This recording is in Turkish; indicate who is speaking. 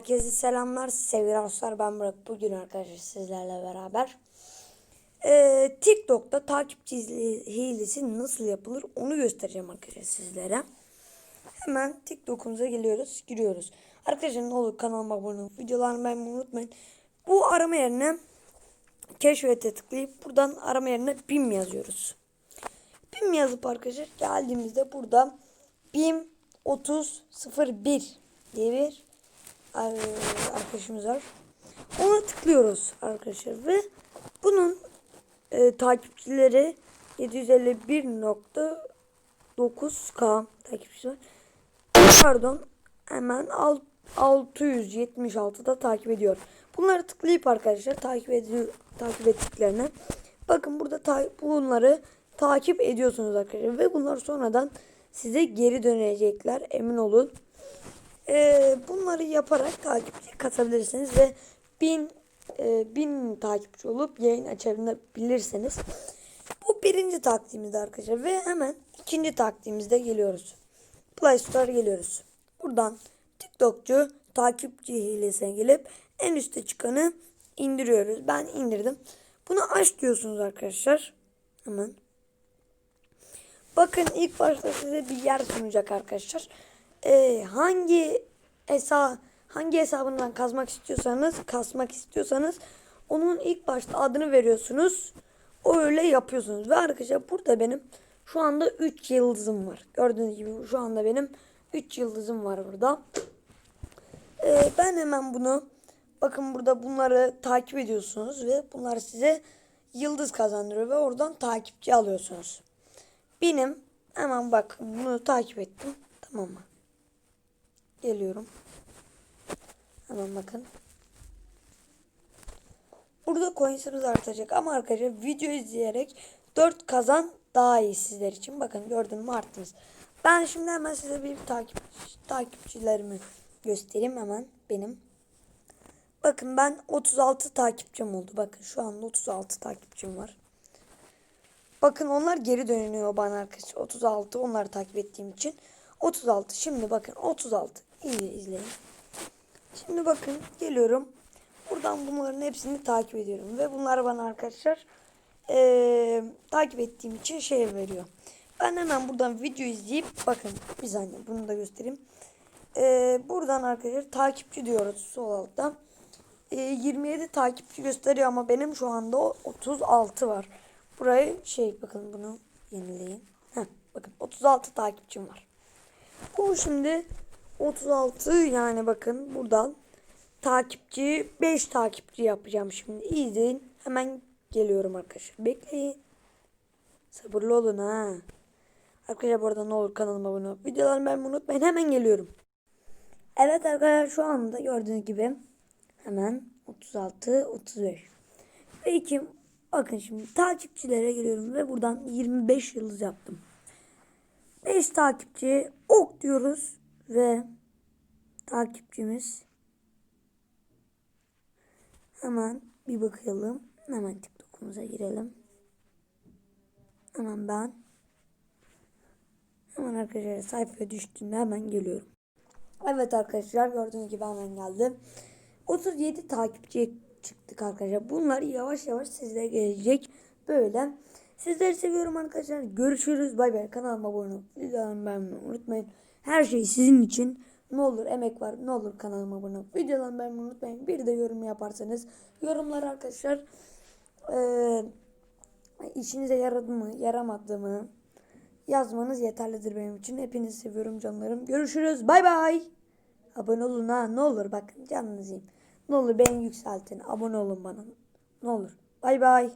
Speaker 1: Herkese selamlar sevgili dostlar ben Burak bugün arkadaşlar sizlerle beraber ee, TikTok'ta takipçi hilesi nasıl yapılır onu göstereceğim arkadaşlar sizlere. Hemen TikTok'umuza geliyoruz giriyoruz. Arkadaşlar ne olur kanalıma abone olup videolarımı beğenmeyi unutmayın. Bu arama yerine keşfete tıklayıp buradan arama yerine BİM yazıyoruz. BİM yazıp arkadaşlar geldiğimizde burada BİM 3001 diye bir arkadaşımız var. Ona tıklıyoruz arkadaşlar ve bunun e, takipçileri 751.9k takipçisi var. Pardon hemen alt, 676'da takip ediyor. Bunları tıklayıp arkadaşlar takip ediyor takip ettiklerine bakın burada ta- bunları takip ediyorsunuz arkadaşlar ve bunlar sonradan size geri dönecekler emin olun. Ee, bunları yaparak takipçi kasabilirsiniz ve bin e, bin takipçi olup yayın açabilirsiniz. Bu birinci taktiğimiz arkadaşlar ve hemen ikinci taktiğimizde geliyoruz. Play Store'a geliyoruz. Buradan TikTokçu takipçi hilesine gelip en üstte çıkanı indiriyoruz. Ben indirdim. Bunu aç diyorsunuz arkadaşlar. Hemen. Bakın ilk başta size bir yer sunacak arkadaşlar. Ee, hangi hesa hangi hesabından kazmak istiyorsanız, kasmak istiyorsanız onun ilk başta adını veriyorsunuz. O öyle yapıyorsunuz. Ve arkadaşlar burada benim şu anda 3 yıldızım var. Gördüğünüz gibi şu anda benim 3 yıldızım var burada. Ee, ben hemen bunu bakın burada bunları takip ediyorsunuz ve bunlar size yıldız kazandırıyor ve oradan takipçi alıyorsunuz. Benim hemen bak bunu takip ettim. Tamam mı? Geliyorum. Hemen bakın. Burada coins'imiz artacak ama arkadaşlar video izleyerek 4 kazan daha iyi sizler için. Bakın gördün mü arttınız. Ben şimdi hemen size bir takip takipçilerimi göstereyim hemen benim. Bakın ben 36 takipçim oldu. Bakın şu anda 36 takipçim var. Bakın onlar geri dönüyor bana arkadaşlar. 36 onları takip ettiğim için. 36 şimdi bakın 36. İyi izleyin. Şimdi bakın geliyorum. Buradan bunların hepsini takip ediyorum. Ve bunlar bana arkadaşlar eee, takip ettiğim için şey veriyor. Ben hemen buradan video izleyip bakın bir saniye bunu da göstereyim. Eee, buradan arkadaşlar takipçi diyoruz sol altta. Eee, 27 takipçi gösteriyor ama benim şu anda o 36 var. Burayı şey bakın bunu yenileyin. Heh, bakın 36 takipçim var. Bu şimdi 36 yani bakın buradan takipçi 5 takipçi yapacağım şimdi. İzleyin. Hemen geliyorum arkadaşlar. Bekleyin. Sabırlı olun ha. Arkadaşlar bu arada ne olur kanalıma abone olup videolarımı beğenmeyi unutmayın. Hemen geliyorum. Evet arkadaşlar şu anda gördüğünüz gibi hemen 36 35 ve iki bakın şimdi takipçilere geliyorum ve buradan 25 yıldız yaptım. 5 takipçi ok diyoruz ve takipçimiz hemen bir bakalım. Hemen TikTok'umuza girelim. Hemen ben hemen arkadaşlar sayfaya düştüğünde hemen geliyorum. Evet arkadaşlar gördüğünüz gibi hemen geldim. 37 takipçi çıktık arkadaşlar. Bunlar yavaş yavaş sizlere gelecek. Böyle. Sizleri seviyorum arkadaşlar. Görüşürüz. Bay bay. Kanalıma abone olup videolarımı beğenmeyi unutmayın. Her şey sizin için. Ne olur emek var. Ne olur kanalıma abone olup videolarımı beğenmeyi unutmayın. Bir de yorum yaparsanız. Yorumlar arkadaşlar. Eee işinize yaradı mı, yaramadı mı yazmanız yeterlidir benim için. Hepinizi seviyorum canlarım. Görüşürüz. Bay bay. Abone olun ha. Ne olur bakın canınızı yiyeyim. Ne olur beni yükseltin. Abone olun bana. Ne olur. Bay bay.